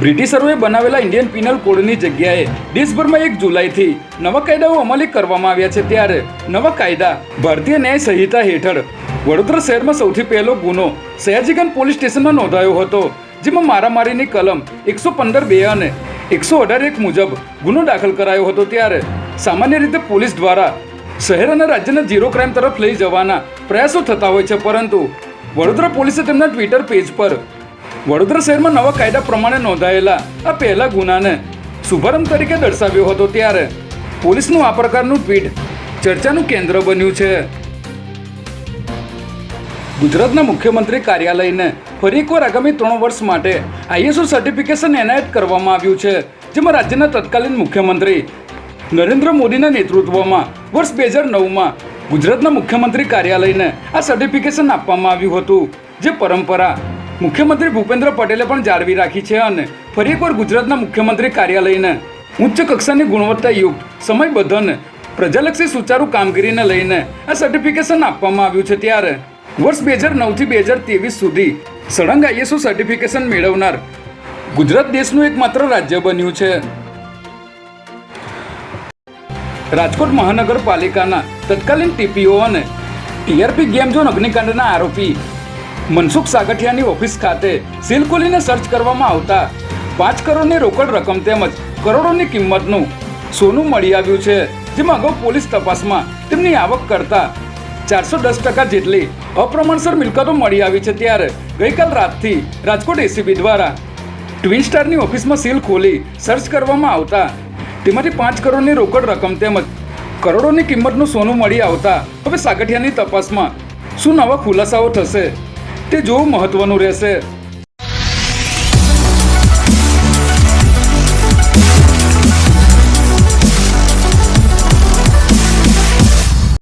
બ્રિટિશરોએ બનાવેલા Indian penal કોડની જગ્યાએ દેશભરમાં એક જુલાઈથી નવા કાયદાઓ અમલી કરવામાં આવ્યા છે ત્યારે નવા કાયદા ભારતીય ન્યાય સંહિતા હેઠળ વડોદરા શહેરમાં સૌથી પહેલો ગુનો સયાજીગંજ પોલીસ સ્ટેશનમાં નોંધાયો હતો, જેમાં મારામારીની કલમ એકસો પંદર બે અને એકસો અઢાર એક મુજબ ગુનો દાખલ કરાયો હતો ત્યારે સામાન્ય રીતે પોલીસ દ્વારા શહેર અને રાજ્યના ઝીરો ક્રાઇમ તરફ લઈ જવાના પ્રયાસો થતા હોય છે, પરંતુ વડોદરા પોલીસે તેમના ટ્વિટર પેજ પર વડોદરા શહેરમાં નવા કાયદા પ્રમાણે નોંધાયેલા આ પહેલા ગુનાને શુભારંભ તરીકે દર્શાવ્યો હતો ત્યારે પોલીસનું આ પ્રકારનું ટ્વીટ ચર્ચાનું કેન્દ્ર બન્યું છે. ગુજરાતના મુખ્યમંત્રી કાર્યાલયને ફરી એકવાર આગામી ત્રણ વર્ષ માટે આઈએસઓ સર્ટિફિકેશન એનાયત કરવામાં આવ્યું છે, જેમાં રાજ્યના તત્કાલીન મુખ્યમંત્રી નરેન્દ્ર મોદીના નેતૃત્વમાં વર્ષ બે હજાર નવમાં ગુજરાતના મુખ્યમંત્રી કાર્યાલયને આ સર્ટિફિકેશન આપવામાં આવ્યું હતું, જે પરંપરા મુખ્યમંત્રી ભૂપેન્દ્ર પટેલે પણ જાળવી રાખી છે અને ફરી એકવાર ગુજરાતના મુખ્યમંત્રી કાર્યાલયને ઉચ્ચ કક્ષાની ગુણવત્તાયુક્ત અને પ્રજાલક્ષી સુચારુ કામગીરીને લઈને આ સર્ટિફિકેશન આપવામાં આવ્યું છે ત્યારે વર્ષ બે હજાર નવથી બે હજાર ત્રેવીસ સુધી સળંગ આઈએસઓ સર્ટિફિકેશન મેળવનાર ગુજરાત દેશનું એકમાત્ર રાજ્ય બન્યું છે. રાજકોટ મહાનગરપાલિકાના તત્કાલીન ટીપીઓ અને ટીઆરપી ગેમ ઝોન અગ્નિકાંડના આરોપી મનસુખ સાગઠિયાની ઓફિસ ખાતે સીલ ખોલીને સર્ચ કરવામાં આવતા પાંચ કરોડની રોકડ રકમ તેમજ કરોડોની કિંમતનું સોનું મળી આવ્યું છે. જેમાં અગાઉ પોલીસ તપાસમાં તેમની આવક કરતા ચારસો દસ ટકા જેટલી અપ્રમાણસર મિલકતો મળી આવી છે ત્યારે ગઈકાલ રાતથી રાજકોટ એસીબી દ્વારા ટ્વિન સ્ટારની ઓફિસમાં સીલ ખોલી સર્ચ કરવામાં આવતા તેમાંથી પાંચ કરોડની રોકડ રકમ તેમજ કરોડોની કિંમતનું સોનું મળી આવતા હવે સાગઠિયાની તપાસમાં શું નવા ખુલાસાઓ થશે? તે જોવું મહત્વનું રહેશે.